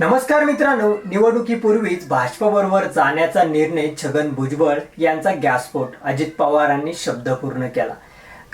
नमस्कार मित्रांनो निवडणुकीपूर्वीच भाजपबरोबर जाण्याचा निर्णय छगन भुजबळ यांचा गॅसस्फोट अजित पवारांनी शब्दपूर्ण केला.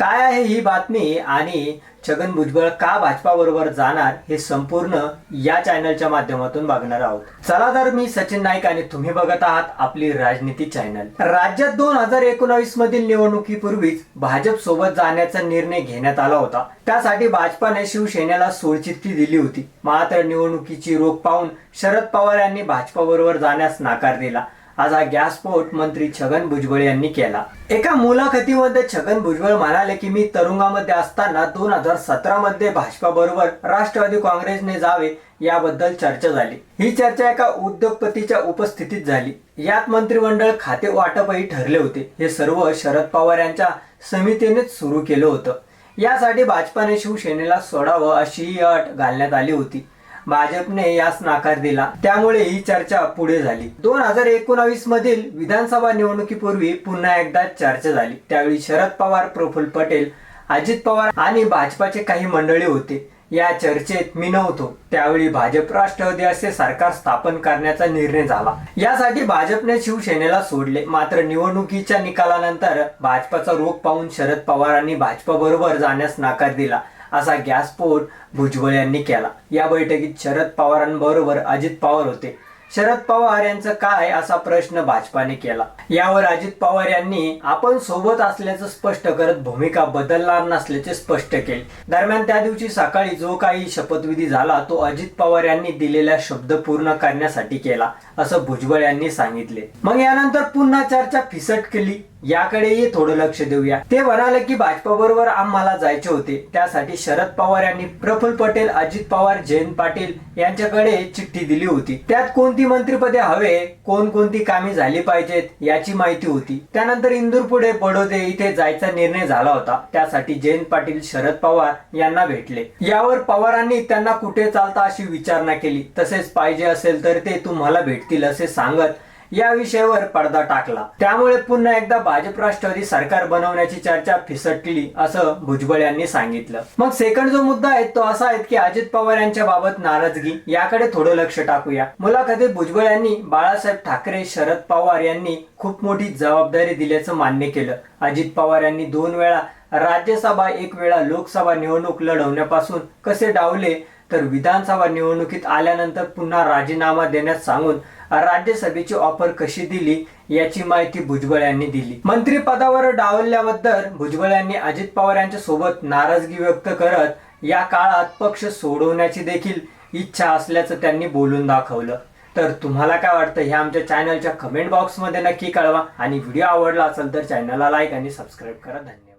काय आहे ही बातमी आणि छगन भुजबळ का भाजपाबरोबर जाणार हे संपूर्ण या चॅनलच्या माध्यमातून बघणार आहोत. चला तर मी सचिन नाईक आणि तुम्ही बघत आहात आपली राजनीती चॅनल राज्यात दोन हजार एकोणावीस मधील निवडणुकीपूर्वीच भाजप सोबत जाण्याचा निर्णय घेण्यात आला होता. त्यासाठी भाजपाने शिवसेनेला सोडचिठ्ठी दिली होती. मात्र निवडणुकीची रोख पाहून शरद पवार यांनी भाजपाबरोबर जाण्यास नकार दिला. आज हा गॅसपोर्ट मंत्री छगन भुजबळ यांनी केला. एका मुलाखतीमध्ये छगन भुजबळ म्हणाले की मी तरुंगामध्ये असताना दोन हजार सतरा मध्ये भाजपा बरोबर राष्ट्रवादी काँग्रेसने जावे याबद्दल चर्चा झाली. ही चर्चा एका उद्योगपतीच्या उपस्थितीत झाली. यात मंत्रिमंडळ खाते वाटपही ठरले होते. हे सर्व शरद पवार यांच्या समितीनेच सुरू केलं होतं. यासाठी भाजपाने शिवसेनेला सोडावं अशी ही अट घालण्यात आली होती. भाजपने यास नकार दिला. त्यामुळे ही चर्चा पुढे झाली. दोन हजार एकोणावीस मधील विधानसभा निवडणुकीपूर्वी पुन्हा एकदा चर्चा झाली. त्यावेळी शरद पवार प्रफुल्ल पटेल अजित पवार आणि भाजपाचे काही मंडळी होते. या चर्चेत मी नव्हतो. त्यावेळी भाजप राष्ट्रवादी असे सरकार स्थापन करण्याचा निर्णय झाला. यासाठी भाजपने शिवसेनेला सोडले. मात्र निवडणुकीच्या निकालानंतर भाजपाचा रोख पाहून शरद पवारांनी भाजपा बरोबर जाण्यास नकार दिला. असा गॅसस्फोट भुजबळ यांनी केला. या बैठकीत शरद पवारांबरोबर अजित पवार होते. शरद पवार यांचं काय असा प्रश्न भाजपाने केला. यावर अजित पवार यांनी आपण सोबत असल्याचं स्पष्ट करत भूमिका बदलणार नसल्याचे स्पष्ट केले. दरम्यान त्या दिवशी सकाळी जो काही शपथविधी झाला तो अजित पवार यांनी दिलेला शब्द पूर्ण करण्यासाठी केला असं भुजबळ यांनी सांगितले. मग यानंतर पुन्हा चर्चा फिसट केली याकडेही थोडं लक्ष देऊया. ते म्हणाले की भाजपा बरोबर आम्हाला जायचे होते. त्यासाठी शरद पवार यांनी प्रफुल्ल पटेल अजित पवार जयंत पाटील यांच्याकडे चिठ्ठी दिली होती. त्यात कोणती मंत्रीपदे हवे कोणकोणती कामे झाली पाहिजेत याची माहिती होती. त्यानंतर इंदूर पुढे बडोदे इथे जायचा निर्णय झाला होता. त्यासाठी जयंत पाटील शरद पवार यांना भेटले. यावर पवारांनी त्यांना कुठे चालता अशी विचारणा केली. तसेच पाहिजे असेल तर ते तुम्हाला भेटतील असे सांगत या विषयावर पडदा टाकला. त्यामुळे पुन्हा एकदा भाजप राष्ट्रवादी सरकार बनवण्याची चर्चा फिसटली असं भुजबळ यांनी सांगितलं. मग सेकंड जो मुद्दा आहे तो असा आहे की अजित पवार यांच्या बाबत नाराजगी याकडे थोडं लक्ष टाकूया. मुलाखतीत भुजबळ यांनी बाळासाहेब ठाकरे शरद पवार यांनी खूप मोठी जबाबदारी दिल्याचं मान्य केलं. अजित पवार यांनी दोन वेळा राज्यसभा एक वेळा लोकसभा निवडणूक लढवण्यापासून कसे डावले तर विधानसभा निवडणुकीत आल्यानंतर पुन्हा राजीनामा देण्यास सांगून राज्यसभेची ऑफर कशी दिली याची माहिती भुजबळ यांनी दिली. मंत्री पदावर डावलल्याबद्दल भुजबळ यांनी अजित पवार यांच्या सोबत नाराजगी व्यक्त करत या काळात पक्ष सोडवण्याची देखील इच्छा असल्याचं त्यांनी बोलून दाखवलं. तर तुम्हाला काय वाटतं हे आमच्या चॅनलच्या कमेंट बॉक्समध्ये नक्की कळवा आणि व्हिडिओ आवडला असेल तर चॅनलला लाईक आणि सबस्क्राईब करा. धन्यवाद.